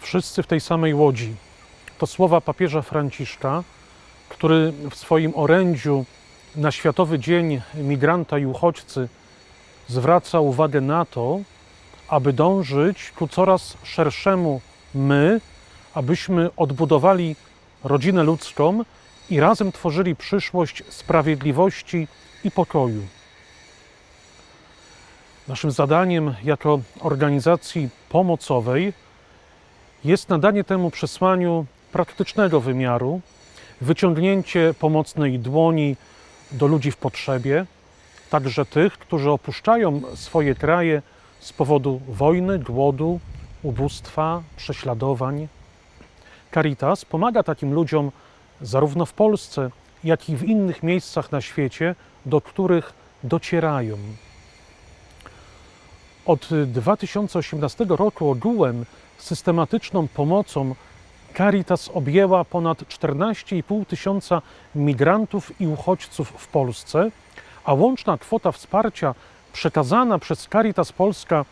Wszyscy w tej samej łodzi. To słowa papieża Franciszka, który w swoim orędziu na Światowy Dzień Migranta i Uchodźcy zwraca uwagę na to, aby dążyć ku coraz szerszemu my, abyśmy odbudowali rodzinę ludzką i razem tworzyli przyszłość sprawiedliwości i pokoju. Naszym zadaniem jako organizacji pomocowej jest nadanie temu przesłaniu praktycznego wymiaru, wyciągnięcie pomocnej dłoni do ludzi w potrzebie, także tych, którzy opuszczają swoje kraje z powodu wojny, głodu, ubóstwa, prześladowań. Caritas pomaga takim ludziom zarówno w Polsce, jak i w innych miejscach na świecie, do których docierają. Od 2018 roku ogółem systematyczną pomocą Caritas objęła ponad 14,5 tysiąca migrantów i uchodźców w Polsce, a łączna kwota wsparcia przekazana przez Caritas Polska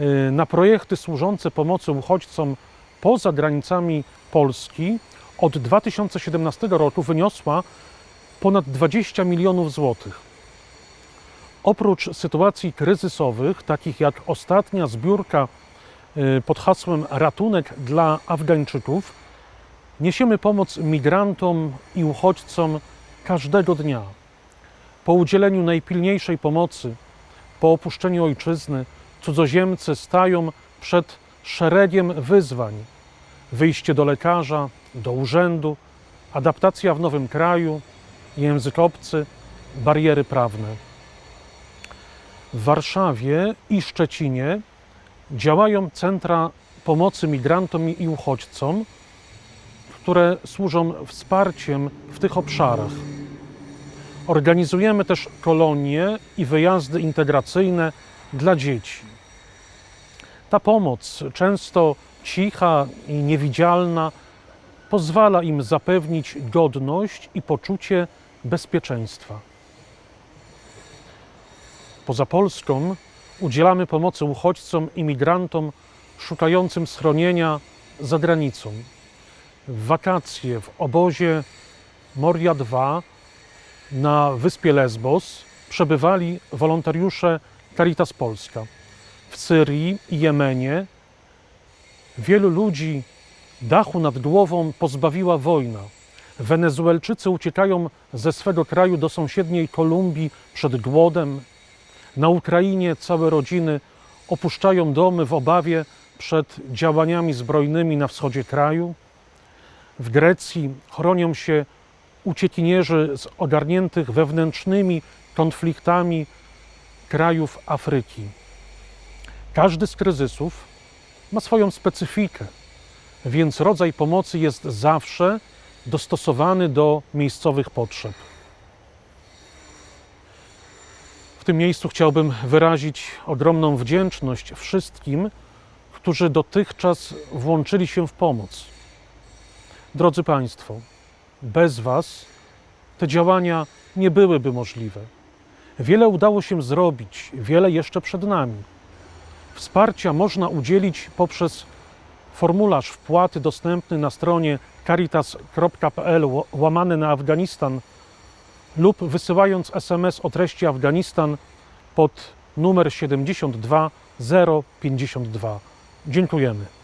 y, na projekty służące pomocy uchodźcom poza granicami Polski od 2017 roku wyniosła ponad 20 milionów złotych. Oprócz sytuacji kryzysowych, takich jak ostatnia zbiórka y, pod hasłem Ratunek dla Afgańczyków, niesiemy pomoc migrantom i uchodźcom każdego dnia. Po udzieleniu najpilniejszej pomocy, po opuszczeniu ojczyzny, cudzoziemcy stają przed szeregiem wyzwań: wyjście do lekarza, do urzędu, adaptacja w nowym kraju, język obcy, bariery prawne. W Warszawie i Szczecinie działają centra pomocy migrantom i uchodźcom, które służą wsparciem w tych obszarach. Organizujemy też kolonie i wyjazdy integracyjne dla dzieci. Ta pomoc, często cicha i niewidzialna, pozwala im zapewnić godność i poczucie bezpieczeństwa. Poza Polską udzielamy pomocy uchodźcom i migrantom szukającym schronienia za granicą. W wakacje w obozie Moria 2 na wyspie Lesbos przebywali wolontariusze Caritas Polska. W Syrii i Jemenie wielu ludzi dachu nad głową pozbawiła wojna. Wenezuelczycy uciekają ze swego kraju do sąsiedniej Kolumbii przed głodem. Na Ukrainie całe rodziny opuszczają domy w obawie przed działaniami zbrojnymi na wschodzie kraju. W Grecji chronią się uciekinierzy z ogarniętych wewnętrznymi konfliktami krajów Afryki. Każdy z kryzysów ma swoją specyfikę, więc rodzaj pomocy jest zawsze dostosowany do miejscowych potrzeb. W tym miejscu chciałbym wyrazić ogromną wdzięczność wszystkim, którzy dotychczas włączyli się w pomoc. Drodzy Państwo, bez Was te działania nie byłyby możliwe. Wiele udało się zrobić, wiele jeszcze przed nami. Wsparcia można udzielić poprzez formularz wpłaty dostępny na stronie caritas.pl łamany na Afganistan lub wysyłając SMS o treści Afganistan pod numer 72052. Dziękujemy.